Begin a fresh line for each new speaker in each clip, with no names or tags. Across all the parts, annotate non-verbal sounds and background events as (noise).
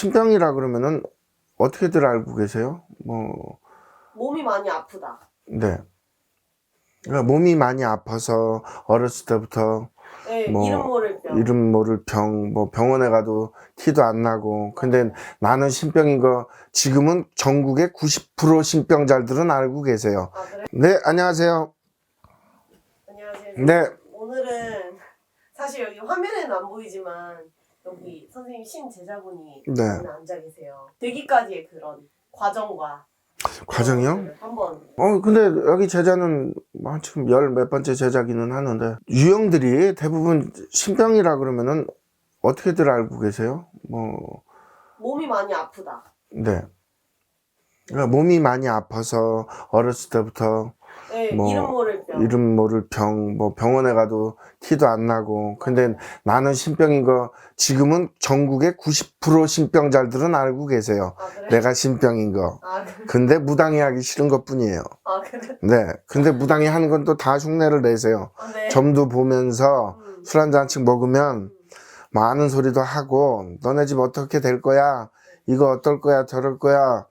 신병이라 그러면은 어떻게들 알고 계세요? 뭐,
몸이 많이 아프다.
네. 그러니까 몸이 많이 아파서 어렸을 때부터
네,
뭐,
이름 모를 병.
이름 모를 병, 뭐 병원에 가도 티도 안 나고. 근데 나는 신병인 거 지금은 전국의 90% 신병자들은 알고 계세요.
아 그래?
네, 안녕하세요.
안녕하세요.
네,
오늘은 사실 여기 화면에는 안 보이지만 여기 선생님 신 제자분이
네.
앉아 계세요. 되기까지의 그런 과정과
과정이요?
그거를 한번
어, 근데 여기 제자는 뭐 지금 열 몇 번째 제자기는 하는데 유형들이 대부분 신병이라 그러면은 어떻게들 알고 계세요? 뭐,
몸이 많이 아프다.
네. 그러니까 몸이 많이 아파서 어렸을 때부터
네,
뭐,
이름 모를 병.
이름 모를 병, 뭐 병원에 가도 티도 안 나고. 근데 나는 신병인 거 지금은 전국의 90% 신병자들은 알고 계세요.
아 그래?
내가 신병인 거.
아 그래?
근데 무당이 하기 싫은 것 뿐이에요.
아 그래?
네. 근데 무당이 하는 건 또 다 흉내를 내세요.
아, 네.
점도 보면서
음.
술한 잔씩 먹으면
음.
많은 소리도 하고 너네 집 어떻게 될 거야? 이거 어떨 거야? 저럴 거야?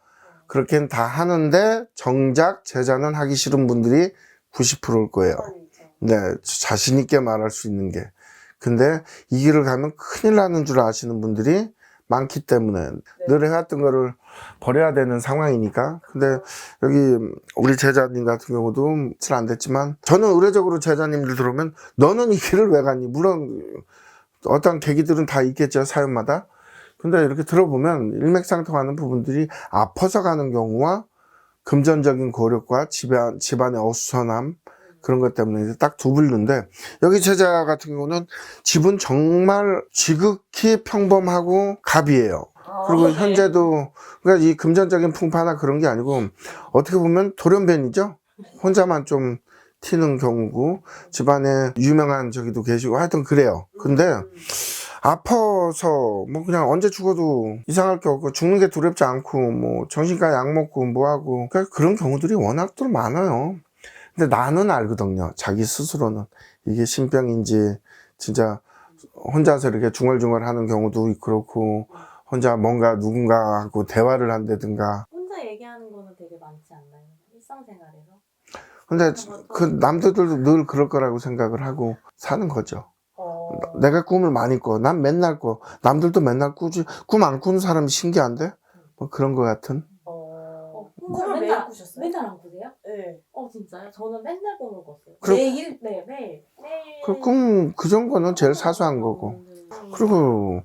그렇게는 다 하는데 정작 제자는 하기 싫은 분들이 90%일 거예요.
아니죠.
네, 자신 있게 말할 수 있는 게. 근데 이 길을 가면 큰일 나는 줄 아시는 분들이 많기 때문에 늘 해왔던 거를 버려야 되는 상황이니까. 근데 여기 우리 제자님 같은 경우도 잘 안 됐지만 저는 의례적으로 제자님들 들어오면 너는 이 길을 왜 갔니? 물론 어떤 계기들은 다 있겠죠, 사연마다. 근데 이렇게 들어보면 일맥상통하는 부분들이 아파서 가는 경우와 금전적인 고력과 집안, 집안의 어수선함, 그런 것 때문에 딱 두 분류인데 여기 제자 같은 경우는 집은 정말 지극히 평범하고 갑이에요.
아,
그리고
네.
현재도 그러니까 이 금전적인 풍파나 그런 게 아니고 어떻게 보면 돌연변이죠. 혼자만 좀 튀는 경우고 집안에 유명한 저기도 계시고 하여튼 그래요. 근데
음.
아파서 뭐 그냥 언제 죽어도 이상할 게 없고 죽는 게 두렵지 않고 뭐 정신과 약 먹고 뭐 하고 그러니까 그런 경우들이 워낙들 많아요. 근데 나는 알거든요. 자기 스스로는 이게 신병인지 진짜 혼자서 이렇게 중얼중얼 하는 경우도 그렇고 혼자 뭔가 누군가하고 대화를 한다든가
혼자 얘기하는 거는 되게 많지 않나요? 일상생활에서?
근데 그 남들도 늘 그럴 거라고 생각을 하고 사는 거죠.
어.
내가 꿈을 많이 꿔. 난 맨날 꿔. 남들도 맨날 꾸지. 꿈 안 꾸는 사람이 신기한데? 뭐 그런 거 같은.
어.
어,
꿈을 매일
맨날-
꾸셨어요?
맨날 안 꾸세요?
네.
어 진짜요? 저는 맨날 꿈을 꿨어요.
그럼-
매일? 네 매일. 매일.
그 꿈, 그 정도는 제일 사소한 거고.
음.
그리고,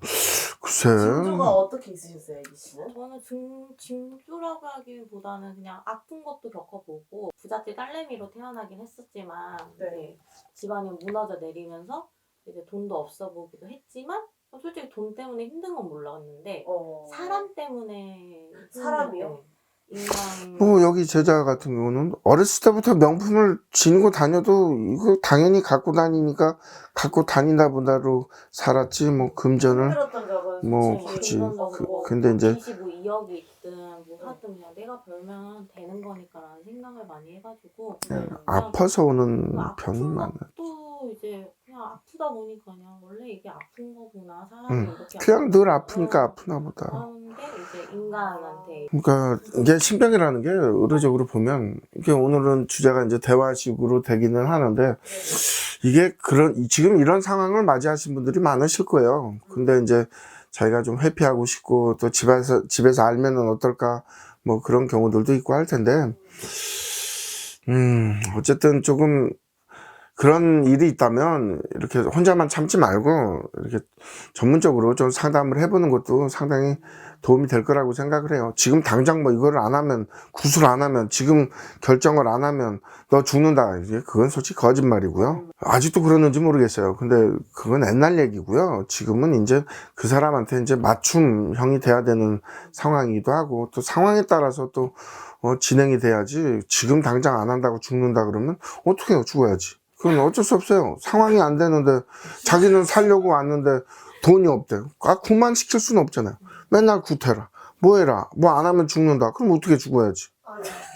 글쎄.
징조가 어떻게 있으셨어요, 애기 씨는?
저는 징, 징조라고 하기보다는 그냥 아픈 것도 겪어보고 부잣집 딸내미로 태어나긴 했었지만
네.
이제 집안이 무너져 내리면서 이제 돈도 없어 보기도 했지만 솔직히 돈 때문에 힘든 건 몰랐는데
어.
사람 때문에
사람이요?
네. 인간
뭐, 여기 제자 같은 경우는 어렸을 때부터 명품을 지니고 다녀도 이거 당연히 갖고 다니니까 갖고 다닌다 보다로 살았지, 뭐, 금전을.
힘들었던 적은
뭐, 굳이. 그- 근데 이제-
25 억이 있든 뭐 하든 그냥 내가 벌면 되는 거니까라는 생각을 많이 해가지고
네,
그냥
아파서 오는
그
병이
아픈
많아.
것도 이제 그냥 아프다 보니까 그냥 원래 이게 아픈 거구나 사람이
음,
이렇게
그냥 늘. 아프니까 아프나 보다.
그런 게 이제 인간한테
그러니까 이게 신병이라는 게 의례적으로 보면 이게 오늘은 주제가 이제 대화식으로 되기는 하는데 이게 그런 지금 이런 상황을 맞이하신 분들이 많으실 거예요. 근데 이제 자기가 좀 회피하고 싶고 또 집에서 집에서 알면은 어떨까? 뭐 그런 경우들도 있고 할 텐데. 음 어쨌든 조금 그런 일이 있다면 이렇게 혼자만 참지 말고 이렇게 전문적으로 좀 상담을 해보는 것도 상당히 도움이 될 거라고 생각을 해요. 지금 당장 뭐 이거를 안 하면 구술 안 하면 지금 결정을 안 하면 너 죽는다. 그건 솔직히 거짓말이고요. 아직도 그러는지 모르겠어요. 근데 그건 옛날 얘기고요. 지금은 이제 그 사람한테 이제 맞춤형이 돼야 되는 상황이기도 하고 또 상황에 따라서 또 어, 진행이 돼야지 지금 당장 안 한다고 죽는다 그러면 어떻게 해요? 죽어야지. 그건 어쩔 수 없어요. 상황이 안 되는데 자기는 살려고 왔는데 돈이 없대. 아, 그만시킬 수는 없잖아요. 맨날 구태라. 뭐 해라. 뭐 안 하면 죽는다. 그럼 어떻게 죽어야지.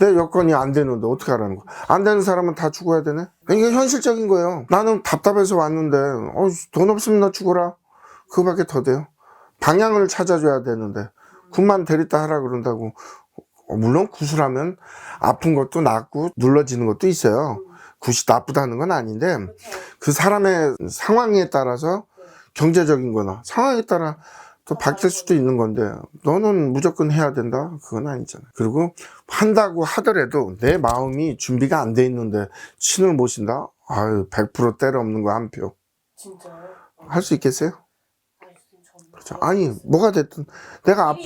내 여건이 안 되는데 어떻게 하라는 거야. 안 되는 사람은 다 죽어야 되네. 이게 현실적인 거예요. 나는 답답해서 왔는데, 어, 돈 없으면 나 죽어라. 그거밖에 더 돼요. 방향을 찾아줘야 되는데 굿만 데리다 하라 그런다고 어, 물론 굿을 하면 아픈 것도 낫고 눌러지는 것도 있어요. 굿이 나쁘다는 건 아닌데.
그
사람의 상황에 따라서 경제적인 거나 상황에 따라 또 바뀔 수도 있는 건데 너는 무조건 해야 된다 그건 아니잖아 그리고 한다고 하더라도 내 마음이 준비가 안 돼 있는데 신을 모신다 아유 100% 때려 없는 거 한표할수
진짜요?
있겠어요? 그렇죠. 아니 뭐가 됐든 내가 아프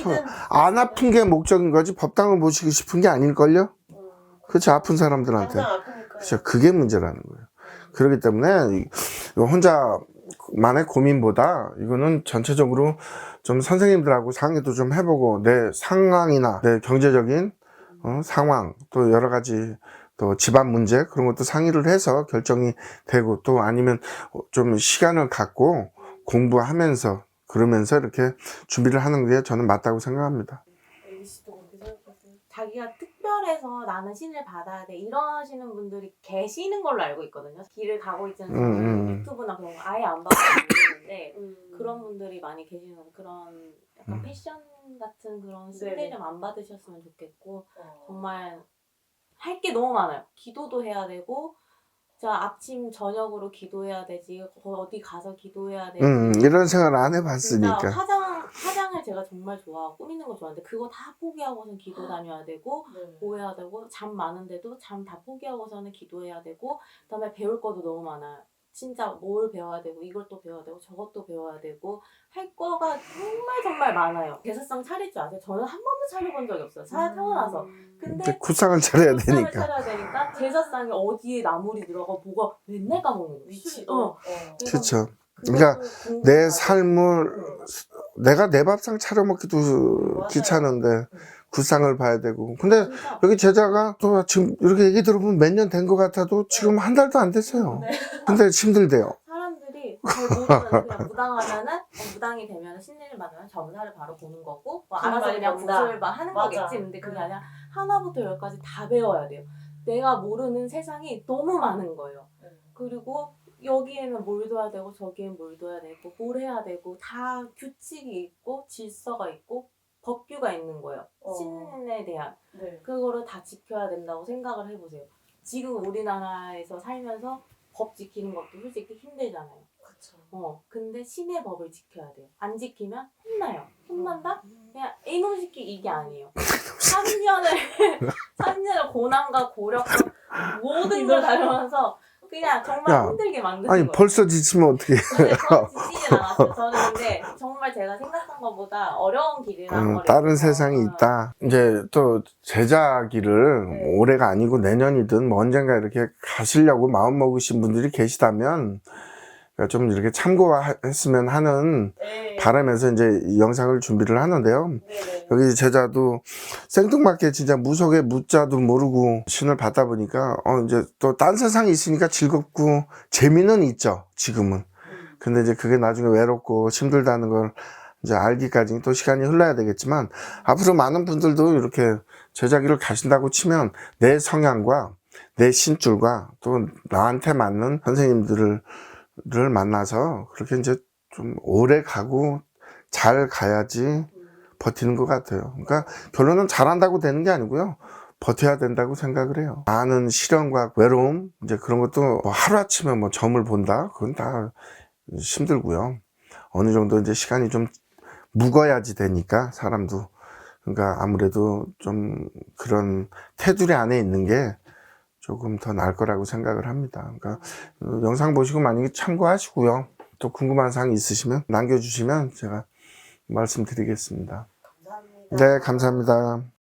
안 아픈 게 목적인 거지 법당을 모시고 싶은 게 아닐걸요 그렇죠 아픈 사람들한테. 그렇죠. 그게 문제라는 거예요. 그렇기 때문에 혼자 만의 고민보다 이거는 전체적으로 좀 선생님들하고 상의도 좀 해보고 내 상황이나 내 경제적인 어, 상황 또 여러 가지 또 집안 문제 그런 것도 상의를 해서 결정이 되고 또 아니면 좀 시간을 갖고 공부하면서 그러면서 이렇게 준비를 하는 게 저는 맞다고 생각합니다.
생각했어요.
자기가 특 별해서 나는 신을 받아야 돼 이러시는 분들이 계시는 걸로 알고 있거든요. 길을 가고 있지는
음,
저는
음.
유튜브나 그런 거 아예 안 봐서 모르는데 (laughs)
음.
그런 분들이 많이 계시는 거 그런 약간
음.
패션 같은 그런
네네.
신들 좀안 받으셨으면 좋겠고
어.
정말 할 게 너무 많아요. 기도도 해야 되고 자 아침 저녁으로 기도해야 되지 어디 가서 기도해야 되지
음, 이런 생각을 안
진짜
해봤으니까.
화장 제가 정말 좋아하고 꾸미는 거 좋아하는데 그거 다 포기하고선 기도 다녀야 되고
네.
보호해야 되고 잠 많은데도 잠 다 포기하고서는 기도해야 되고 그다음에 배울 것도 너무 많아요. 진짜 뭘 배워야 되고 이걸 또 배워야 되고 저것도 배워야 되고 할 거가 정말 정말 많아요. 대사상 차릴 줄 아세요? 저는 한 번도 차려본 적이 없어요. 사 태어나서.
근데
근데
구상을 차려야
국상을
되니까.
차려야 되니까 제사상에 어디에 나물이 들어가 뭐가 맨날 까먹는 거예요.
위치도.
어.
어.
그렇죠.
그것도
그러니까 내. 삶을 내가 내 밥상 차려 먹기도. 귀찮은데 구상을 봐야 되고 근데 여기 제자가 또 지금 이렇게 얘기 들어보면 몇 년 된 것 같아도 지금 한 달도 안 됐어요
네.
근데 힘들대요 (laughs)
사람들이 잘 모르면 그냥 무당하면은 어, 무당이 되면 신내를 받으면 점사를 바로 보는 거고
뭐돈
알아서 그냥
번다.
구슬 막 하는
맞아.
거겠지 근데 그게
음.
아니라 하나부터 열까지 다 배워야 돼요 내가 모르는 세상이 너무 많은 거예요
네.
그리고 여기에는 뭘 둬야 되고 저기에는 뭘 둬야 되고 뭘 해야 되고 다 규칙이 있고 질서가 있고 법규가 있는 거예요
어.
신에 대한
네.
그거를 다 지켜야 된다고 생각을 해보세요. 지금 우리나라에서 살면서 법 지키는 것도 솔직히 힘들잖아요.
그쵸.
어, 근데 신의 법을 지켜야 돼요. 안 지키면 혼나요. 혼난다? 그냥 이놈 새끼 이게 아니에요. 3년을 3년을 (laughs) 고난과 고력과 모든 걸 다루면서 그냥 정말
야,
힘들게 만드는
아니
거예요.
벌써 지치면 어떻게
근데 저는 지치진 않았어요. 저는 근데 정말 제가 생각한 것보다 어려운 길이라는
음,
걸
다른 세상이 있다 이제 또 제자기를
네.
올해가 아니고 내년이든 뭐 언젠가 이렇게 가시려고 마음 먹으신 분들이 계시다면 좀 이렇게 참고했으면 하는
네.
바람에서 이제 이 영상을 준비를 하는데요
네네.
여기 제자도 생뚱맞게 진짜 무속의 무자도 모르고 신을 받다 보니까 어 이제 또 딴 세상이 있으니까 즐겁고 재미는 있죠 지금은
음.
근데 이제 그게 나중에 외롭고 힘들다는 걸 이제 알기까지 또 시간이 흘러야 되겠지만 앞으로 많은 분들도 이렇게 제자기를 가신다고 치면 내 성향과 내 신줄과 또 나한테 맞는 선생님들을 를 만나서 그렇게 이제 좀 오래 가고 잘 가야지
음.
버티는 것 같아요. 그러니까 결론은 잘한다고 되는 게 아니고요. 버텨야 된다고 생각을 해요. 많은 시련과 외로움, 이제 그런 것도 뭐 하루아침에 뭐 점을 본다? 그건 다 힘들고요. 어느 정도 이제 시간이 좀 묵어야지 되니까, 사람도. 그러니까 아무래도 좀 그런 테두리 안에 있는 게 조금 더 나을 거라고 생각을 합니다. 그러니까 어, 영상 보시고 만약에 참고하시고요. 또 궁금한 사항 있으시면 남겨주시면 제가 말씀드리겠습니다.
감사합니다.
네, 감사합니다.